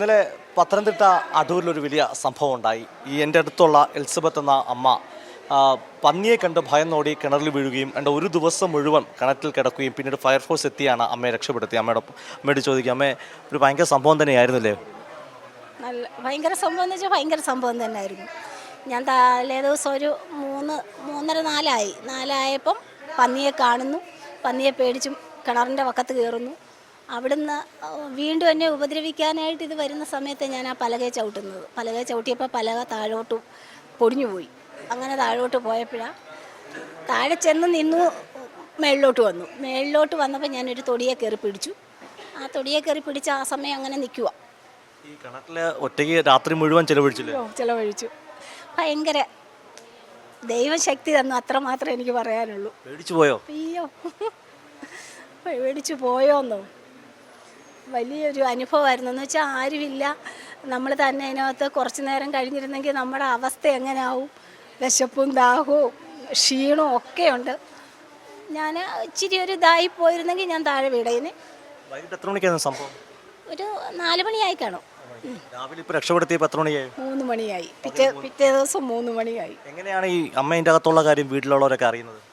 ഇന്നലെ പത്തനംതിട്ട അടൂരിലൊരു വലിയ സംഭവം ഉണ്ടായി ഈ എന്റെ അടുത്തുള്ള എലിസബത്ത് എന്ന അമ്മ പന്നിയെ കണ്ട് ഭയന്നോടി കിണറിൽ വീഴുകയും എന്റെ ഒരു ദിവസം മുഴുവൻ കിണറ്റിൽ കിടക്കുകയും പിന്നീട് ഫയർഫോഴ്സ് എത്തിയാണ് അമ്മയെ രക്ഷപ്പെടുത്തി അമ്മയുടെ അമ്മയോട് ചോദിക്കുക അമ്മേ ഒരു ഭയങ്കര സംഭവം തന്നെയായിരുന്നില്ലേ? നല്ല ഭയങ്കര സംഭവം എന്ന് വെച്ചാൽ ഭയങ്കര സംഭവം തന്നെയായിരുന്നു. ഞാൻ തലേ ദിവസം ഒരു മൂന്ന് മൂന്നര നാലായി. നാലായപ്പം പന്നിയെ കാണുന്നു. പന്നിയെ പേടിച്ചും കിണറിന്റെ വക്കത്ത് കയറുന്നു. അവിടുന്ന് വീണ്ടും എന്നെ ഉപദ്രവിക്കാനായിട്ട് ഇത് വരുന്ന സമയത്ത് ഞാൻ ആ പലക ചവിട്ടുന്നത്. പലക ചവിട്ടിയപ്പോൾ പലക താഴോട്ട് പൊടിഞ്ഞു പോയി. അങ്ങനെ താഴോട്ട് പോയപ്പോഴാണ് താഴെ ചെന്ന് നിന്നു മേളിലോട്ട് വന്നു. മേളിലോട്ട് വന്നപ്പോൾ ഞാനൊരു തൊടിയെ കയറി പിടിച്ചു. ആ തൊടിയെ കയറി പിടിച്ച് ആ സമയം അങ്ങനെ നിൽക്കുക ഈ കിണറ്റിൽ ഒറ്റയ്ക്ക് രാത്രി മുഴുവൻ ചെലവഴിച്ചില്ലേ? ചിലവഴിച്ചു. ഭയങ്കര ദൈവശക്തി തന്നു അത്ര മാത്രമേ എനിക്ക് പറയാനുള്ളൂ. പേടിച്ചു പോയോ? അയ്യോ. പേടിച്ചു പോയോന്നോ? വലിയൊരു അനുഭവമായിരുന്നു എന്ന് വെച്ചാൽ ആരുമില്ല. നമ്മൾ തന്നെ അതിനകത്ത് കുറച്ച് നേരം കഴിഞ്ഞിരുന്നെങ്കിൽ നമ്മുടെ അവസ്ഥ എങ്ങനെയാവും? വിശപ്പും ദാഹവും ക്ഷീണവും ഒക്കെയുണ്ട്. ഞാൻ ഇച്ചിരി ഒരു ഇതായി പോയിരുന്നെങ്കിൽ ഞാൻ താഴെ വീടേനെ വൈകിട്ട് എത്ര മണിക്കായിരുന്നു സംഭവം? ഒരു നാല് മണിയായി കാണും. രാവിലെ എത്ര മണിയായി? മൂന്ന് മണിയായി. പിറ്റേ പിറ്റേ ദിവസം മൂന്ന് മണിയായി. എങ്ങനെയാണ് ഈ അമ്മേന്റെ അകത്തുള്ള കാര്യം വീട്ടിലുള്ളവരൊക്കെ അറിയുന്നത്?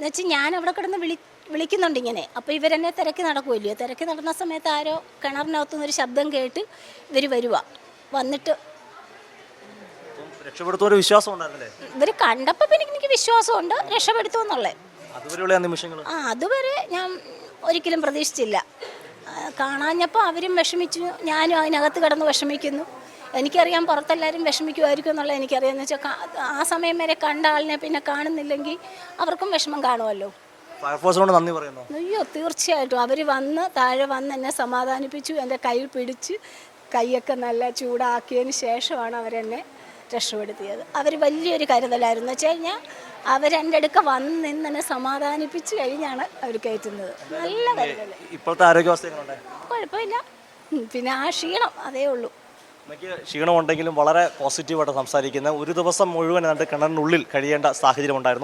എന്നുവെച്ചാൽ ഞാൻ അവിടെ കിടന്ന് വിളി വിളിക്കുന്നുണ്ട് ഇങ്ങനെ. അപ്പോൾ ഇവരെന്നെ തിരക്കി നടക്കുമല്ലോ തിരക്കി നടന്ന സമയത്ത് ആരോ കിണറിനകത്തുനിന്ന് ഒരു ശബ്ദം കേട്ട് ഇവർ വരുക വന്നിട്ട് രക്ഷപ്പെടുത്തുന്ന വിശ്വാസം ഉണ്ടായിരുന്നില്ലേ? ഇവർ കണ്ടപ്പോൾ പിന്നെ എനിക്ക് വിശ്വാസമുണ്ട്. രക്ഷപ്പെടുത്തുമെന്നുള്ളത് അതുവരെയുള്ള നിമിഷങ്ങൾ. ആ അതുവരെ ഞാൻ ഒരിക്കലും പ്രതീക്ഷിച്ചില്ല. കാണാഞ്ഞപ്പോൾ അവരും വിഷമിച്ചു. ഞാനും അതിനകത്ത് കിടന്ന് വിഷമിക്കുന്നു. എനിക്കറിയാം പുറത്തെല്ലാവരും വിഷമിക്കുമായിരിക്കും എന്നുള്ളത് എനിക്കറിയാം. എന്ന് വെച്ചാൽ ആ സമയം വരെ കണ്ട ആളിനെ പിന്നെ കാണുന്നില്ലെങ്കിൽ അവർക്കും വിഷമം കാണുമല്ലോ. ഫയർഫോഴ്സിനോട് നന്ദി പറയുന്നു. അയ്യോ തീർച്ചയായിട്ടും. അവർ വന്ന് താഴെ വന്ന് എന്നെ സമാധാനിപ്പിച്ചു എന്റെ കൈ പിടിച്ച് കൈയൊക്കെ നല്ല ചൂടാക്കിയതിന് ശേഷമാണ് അവരെന്നെ രക്ഷപ്പെടുത്തിയത്. അവർ വലിയൊരു കരുതലായിരുന്നു. വെച്ച് കഴിഞ്ഞാൽ അവരെന്റെ അടുക്ക വന്ന് നിന്ന് എന്നെ സമാധാനിപ്പിച്ച് കഴിഞ്ഞാണ് അവർ കയറ്റുന്നത്. നല്ല കരുതൽ ഇപ്പോഴത്തെ ആരോഗ്യാവസ്ഥ കുഴപ്പമില്ല. പിന്നെ ആ ക്ഷീണം അതേ ഉള്ളൂ. എനിക്ക് ക്ഷീണമുണ്ടെങ്കിലും വളരെ പോസിറ്റീവായിട്ട് സംസാരിക്കുന്ന ഒരു ദിവസം മുഴുവൻ എന്നിട്ട് കിണറിനുള്ളിൽ കഴിയേണ്ട സാഹചര്യം ഉണ്ടായിരുന്നു.